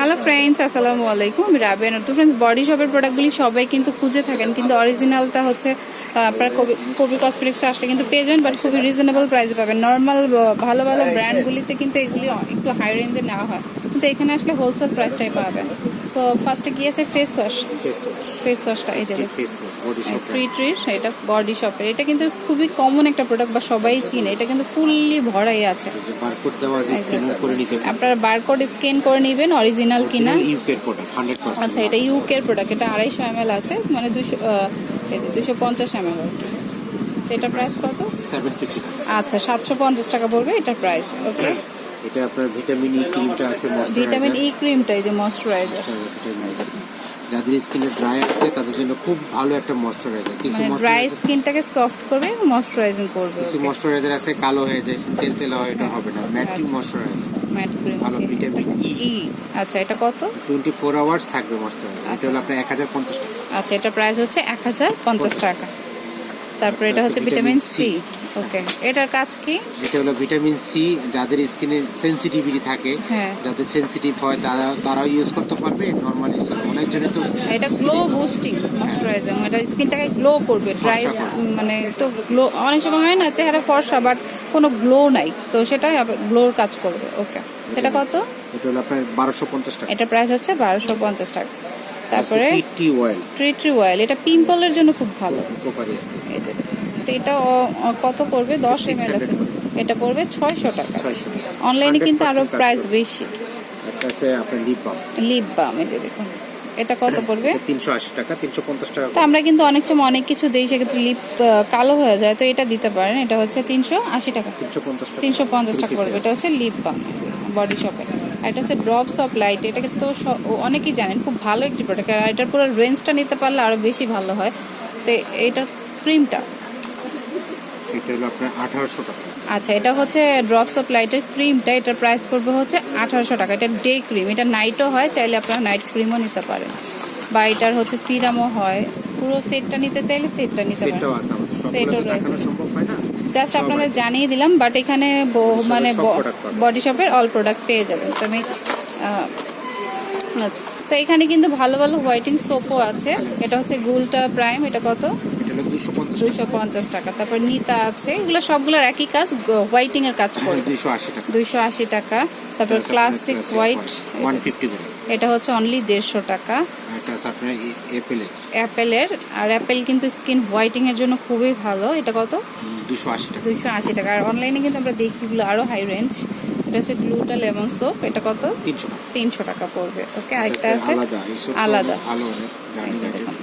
Hello friends আসসালামু আলাইকুম আমি রাবিয়া নতুন ফ্রেন্ডস বডি শপের প্রোডাক্টগুলি সবাই কিন্তু খুঁজে থাকেন। কিন্তু অরিজিনালটা হচ্ছে আপনার কবি কবি কসমেটিক্সে আসলে কিন্তু পেয়ে যাবেন বাট খুবই রিজনেবল প্রাইসে পাবেন। নর্মাল ভালো ভালো ব্র্যান্ডগুলিতে কিন্তু এগুলি একটু হাই রেঞ্জে নেওয়া হয়। কিন্তু এখানে আসলে হোলসেল প্রাইসটাই পাবেন। তো ফার্স্টে কি আছে? ফেস ওয়াশ ফেস ওয়াশ ওয়াশটা এই যে বডি শপ ট্রি ট্রি এটা বডি শপের এটা কিন্তু খুবই কমন একটা প্রোডাক্ট বা সবাই চিনে। এটা কিন্তু ফুললি ভরাই আছে। আপনারা বারকোড স্ক্যান করে নেবেন অরিজিনাল কিনা। ইউকের প্রোডাক্ট 100% আচ্ছা এটা ইউকের প্রোডাক্ট এটা আড়াইশো এম আছে মানে দুশো দুশো পঞ্চাশ এম এল আর কি। তো এটা প্রাইস কত? 750 আচ্ছা সাতশো পঞ্চাশ টাকা পড়বে এটার প্রাইস ওকে এটা আপনার ভিটামিন ই ক্রিমটা আছে ভিটামিন ই ক্রিমটা এই যে ময়শ্চারাইজার যাদের স্কিনে ড্রাই আছে তাদের জন্য খুব ভালো একটা ময়শ্চারাইজার কিছু মানে ড্রাই স্কিনটাকে সফট করবে ময়শ্চারাইজিং করবে কিছু ময়শ্চারাইজার আছে কালো হয়ে যায় তেল তেল হয় এটা হবে না। ম্যাট আচ্ছা। ময়শ্চারাইজার ম্যাট ক্রিম ভালো ভিটামিন E। ই আচ্ছা এটা কত? 24 আওয়ার্স থাকবে ময়শ্চারাইজার এটা হলো আপনার 1050 টাকা। আচ্ছা এটা প্রাইস হচ্ছে এক হাজার পঞ্চাশ। টাকা। তারপরে এটা হচ্ছে ভিটামিন সি ওকে এটার কাজ কি? এটা হলো ভিটামিন সি যাদের স্কিনে সেনসিটিভিটি থাকে হ্যাঁ। যাদের সেনসিটিভ হয় তারা তারাও ইউজ করতে পারবে নর্মালি অনেকজনই তো এটা গ্লো বুস্টিং ময়শ্চারাইজিং এটা স্কিনটাকে গ্লো করবে ড্রাই মানে একটু গ্লো অনেক সময় হয় না চেহারা ফর্সা বাট কোনো গ্লো নাই। তো সেটাই গ্লোর কাজ করবে। ওকে এটা কত? এটা হলো আপনার বারোশো পঞ্চাশ টাকা। এটা প্রাইস হচ্ছে বারোশো পঞ্চাশ টাকা। তারপরে tea oil tree tree oil এটা পিম্পলের জন্য খুব ভালো। এই যে তো এটা কত পড়বে? দশ এম এল আছে। এটা পড়বে ছয়শো টাকা। অনলাইনে কিন্তু আরও প্রাইস বেশি। লিপ বাম এই যে দেখুন। এটা কত পড়বে? তিনশো আশি টাকা তিনশো পঞ্চাশ টাকা তো আমরা কিন্তু অনেক সময় অনেক কিছু দিই সেক্ষেত্রে লিপ কালো হয়ে যায়। তো এটা দিতে পারেন। এটা হচ্ছে তিনশো আশি টাকা। তিনশো পঞ্চাশ টাকা। তিনশো পঞ্চাশ টাকা পড়বে। এটা হচ্ছে লিপ বাম বডি শপে এটা হচ্ছে ড্রপস অফ লাইট এটাকে তো অনেকেই জানেন খুব ভালো একটি প্রোডাক্ট আর এটার পুরো রেঞ্জটা নিতে পারলে আরও বেশি ভালো হয়। তো এইটার ক্রিমটা এটা হলো আপনার আঠারোশো টাকা। আচ্ছা এটা হচ্ছে ড্রপস অফ লাইটের ক্রিমটা এটার প্রাইস পড়বে হচ্ছে আঠারোশো টাকা। এটা ডে ক্রিম এটা নাইটও হয় চাইলে আপনারা নাইট ক্রিমও নিতে পারেন। বা এটার হচ্ছে সিরামও হয়। পুরো সেটটা নিতে চাইলে সেটটা নিতে পারেন। সেটাও রয়েছে। সম্ভব হয় না? জাস্ট আপনাদের জানিয়ে দিলাম বাট এখানে মানে বডি শপের অল প্রোডাক্ট পেয়ে যাবেন। তো আমি আচ্ছা। তো এখানে কিন্তু ভালো ভালো হোয়াইটিং সোপও আছে। এটা হচ্ছে গুলটা প্রাইম এটা কত? দুইশো পঞ্চাশ টাকা। তারপর নিতা আছে। এগুলো সবগুলোর একই কাজ হোয়াইটিং এর কাজ দুইশো আশি টাকা। দুইশো আশি টাকা। তারপর ক্লাসিক হোয়াইট করে। এটা হচ্ছে অনলি দেড়শো টাকা। অ্যাপেলের। আর অ্যাপেল কিন্তু স্কিন হোয়াইটিং এর জন্য খুবই ভালো। এটা কত? দুশো আশি টাকা। দুইশো আশি টাকা। আর অনলাইনে কিন্তু আমরা দেখি এগুলো আরও হাই রেঞ্জ এটা হচ্ছে গ্লুটা লেমন সোপ এটা কত? তিনশো টাকা। তিনশো টাকা পড়বে। ওকে আরেকটা আছে? আলাদা।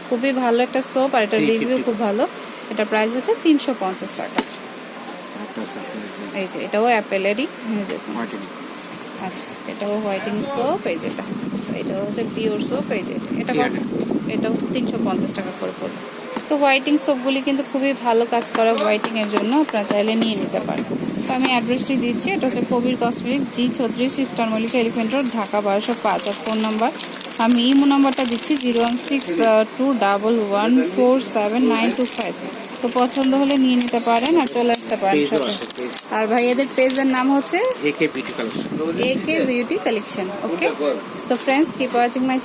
খুবই ভালো একটা সোপ আর এটা 350 রিভিউ খুব ভালো। এটা প্রাইস হচ্ছে তিনশো পঞ্চাশ টাকা। এই যে এটাও অ্যাপেলেরই আচ্ছা এটাও হোয়াইটিং সোপ এই যেটা এটাও হচ্ছে পিওর সোপ এই যে এটা কত? এটাও তিনশো পঞ্চাশ টাকা করে পড়বে। তো হোয়াইটিং সোপগুলি কিন্তু খুবই ভালো কাজ করে হোয়াইটিং এর জন্য আপনারা চাইলে নিয়ে নিতে পারেন। তো আমি অ্যাড্রেসটি দিচ্ছি এটা হচ্ছে কবির কসমেটিক জি ছত্রিশ star Mallika elephant road Dhaka বারোশো পাঁচ আর ফোন নাম্বার আমি ইমো নাম্বারটা দিচ্ছি zero one six two double one four seven nine two five তো পছন্দ হলে নিয়ে নিতে পারেন আর চলে আসতে পারেন আর ভাই ভাইয়াদের পেজের নাম হচ্ছে একে বিউটি কালেকশন ওকে তো friends Okay. So friends, keep watching my